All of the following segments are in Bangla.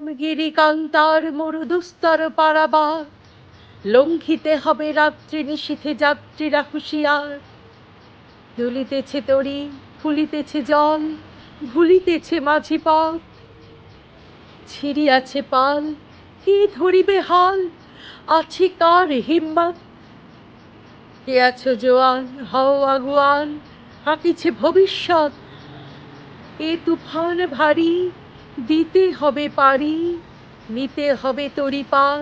গিরিকান্তার মরুদুস্তর পারাবার। লঙ্ঘিতে হবে রাত্রি নিশীথে যাত্রীরা হুঁশিয়ার। দুলিতেছে তরি ফুলিতেছে জল, ভুলিতেছে মাঝি পথ ছিড়িয়াছে পাল, কে ধরিবে হাল? আছে কার হিম্মত? কে আছো জোয়ান, হও আগুয়ান, হাঁকিছে ভবিষ্যৎ। এ তুফান ভারী দিতে হবে পারি নিতে হবে তরি পাল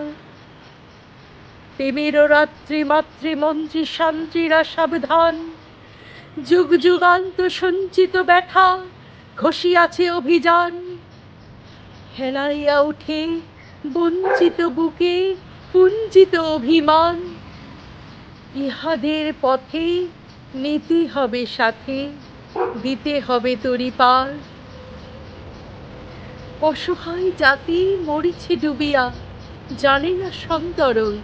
প্রেমের রাত্রি মাতৃমন্ত্রী শান্তিরা সাবধান যুগ যুগান্ত সঞ্চিত ব্যথা ঘষিয়াছে অভিযান। হেলাইয়া উঠে বঞ্চিত বুকে পুঞ্জিত অভিমান। ইহাদের পথে নিতে হবে সাথে, দিতে হবে তরিপার অসহায় জাতি মরিছে ডুবিয়া জানে না সন্তরণ।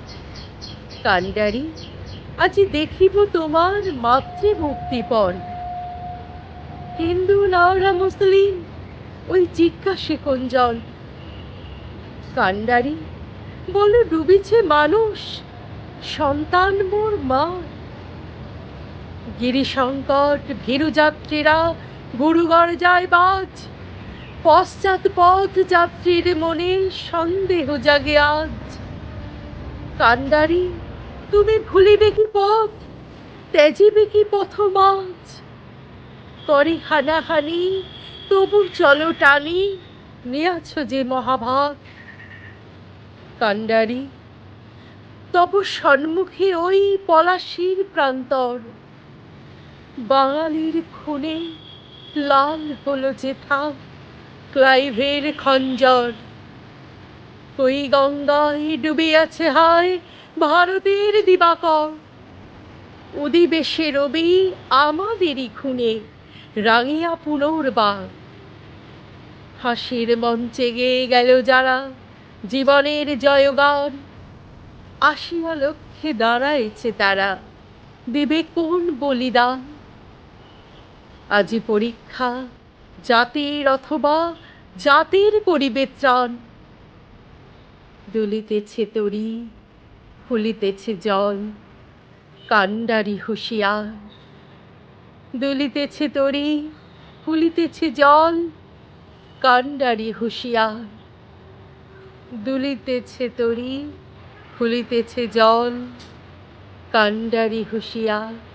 কান্ডারি, আজি দেখিব তোমার মাতৃমুক্তিপণ। হিন্দু, নাওরা, মুসলিম, ওই জিজ্ঞাসে কোনজন? কান্ডারি, বলো ডুবিছে মানুষ, সন্তান মোর মা। গিরিসংকট ভীরুযাত্রীরা, গুরুগড় যায় বাজ। পশ্চাৎ পথ যাত্রীর মনে সন্দেহ জাগে আজ। কান্ডারি, তুমি ভুলিবে কি পথ? ত্যাজিবে কি পথ মাঝ করে হানাহানি, তবু চলো টানি, নিয়াছ যে মহাভাগ। কান্ডারি, তব সম্মুখে ওই পলাশির প্রান্তর। বাঙালির খুনে লাল হলো যে থাক ক্লাইভের খঞ্জর। ওই গঙ্গায় ডুবিয়াছে হায় ভারতের দিবাকর। অধিবেশে রবি আমাদেরই খুনে, রাঙিয়া পুনর্বার হাসির মঞ্চে গেয়ে গেল যারা জীবনের জয়গান। আসিয়া লক্ষ্যে দাঁড়াইছে তারা দেবে কোন বলিদান। আজি পরীক্ষা জাতির অথবা জাতির করিবে ত্রাণ। দুলিতেছে তরি, ফুলিতেছে জল কান্ডারি হুঁশিয়ার। দুলিতেছে তরি, ফুলিতেছে জল কান্ডারি হুঁশিয়ার। দুলিতেছে তরি, ফুলিতেছে জল কান্ডারি হুঁশিয়ার।